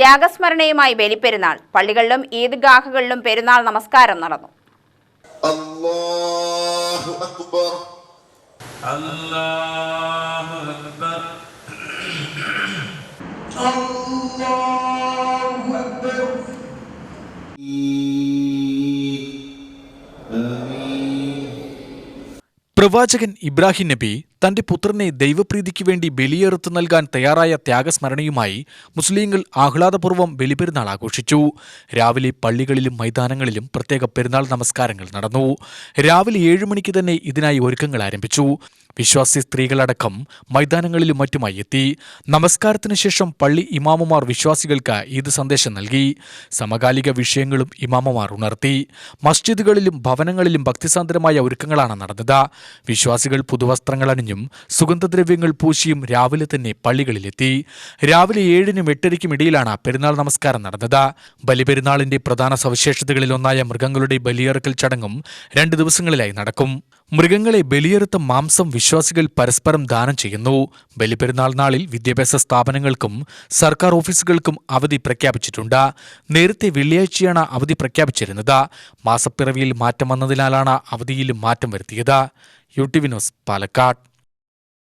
ത്യാഗസ്മരണയുമായി ബലിപ്പെരുന്നാൾ. പള്ളികളിലും ഈദ്ഗാഹുകളിലും പെരുന്നാൾ നമസ്കാരം നടന്നു. അല്ലാഹു അക്ബർ. അല്ലാഹു അക്ബർ. അല്ലാഹു പ്രവാചകൻ ഇബ്രാഹിം നബി തന്റെ പുത്രനെ ദൈവപ്രീതിക്ക് വേണ്ടി ബലിയെറുത്ത് നൽകാൻ തയ്യാറായ ത്യാഗസ്മരണയുമായി മുസ്ലിങ്ങൾ ആഹ്ലാദപൂർവം ബലിപെരുന്നാൾ ആഘോഷിച്ചു. രാവിലെ പള്ളികളിലും മൈതാനങ്ങളിലും പ്രത്യേക പെരുന്നാൾ നമസ്കാരങ്ങൾ നടന്നു. രാവിലെ ഏഴു മണിക്ക് തന്നെ ഇതിനായി ഒരുക്കങ്ങൾ ആരംഭിച്ചു. വിശ്വാസി സ്ത്രീകളടക്കം മൈതാനങ്ങളിലും മറ്റുമായി എത്തി. നമസ്കാരത്തിന് ശേഷം പള്ളി ഇമാമുമാർ വിശ്വാസികൾക്ക് ഈദ് സന്ദേശം നൽകി. സമകാലിക വിഷയങ്ങളും ഇമാമുമാർ ഉണർത്തി. മസ്ജിദുകളിലും ഭവനങ്ങളിലും ഭക്തിസാന്ദ്രമായ ഒരുക്കങ്ങളാണ് നടന്നത്. വിശ്വാസികൾ പുതുവസ്ത്രങ്ങൾ അണിഞ്ഞും സുഗന്ധദ്രവ്യങ്ങൾ പൂശിയും രാവിലെ തന്നെ പള്ളികളിലെത്തി. രാവിലെ ഏഴിനും എട്ടരയ്ക്കും ഇടയിലാണ് പെരുന്നാൾ നമസ്കാരം നടന്നത്. ബലിപെരുന്നാളിന്റെ പ്രധാന സവിശേഷതകളിലൊന്നായ മൃഗങ്ങളുടെ ബലിയിറക്കൽ ചടങ്ങും രണ്ട് ദിവസങ്ങളിലായി നടക്കും. മൃഗങ്ങളെ ബലിയെറുത്ത മാംസം വിശ്വാസികൾ പരസ്പരം ദാനം ചെയ്യുന്നു. ബലിപെരുന്നാൾ നാളിൽ വിദ്യാഭ്യാസ സ്ഥാപനങ്ങൾക്കും സർക്കാർ ഓഫീസുകൾക്കും അവധി പ്രഖ്യാപിച്ചിട്ടുണ്ട്. നേരത്തെ വെള്ളിയാഴ്ചയാണ് അവധി പ്രഖ്യാപിച്ചിരുന്നത്. മാസപ്പിറവിയിൽ മാറ്റം വന്നതിനാലാണ് അവധിയിലും മാറ്റം വരുത്തിയത്. U T V news Palakkad.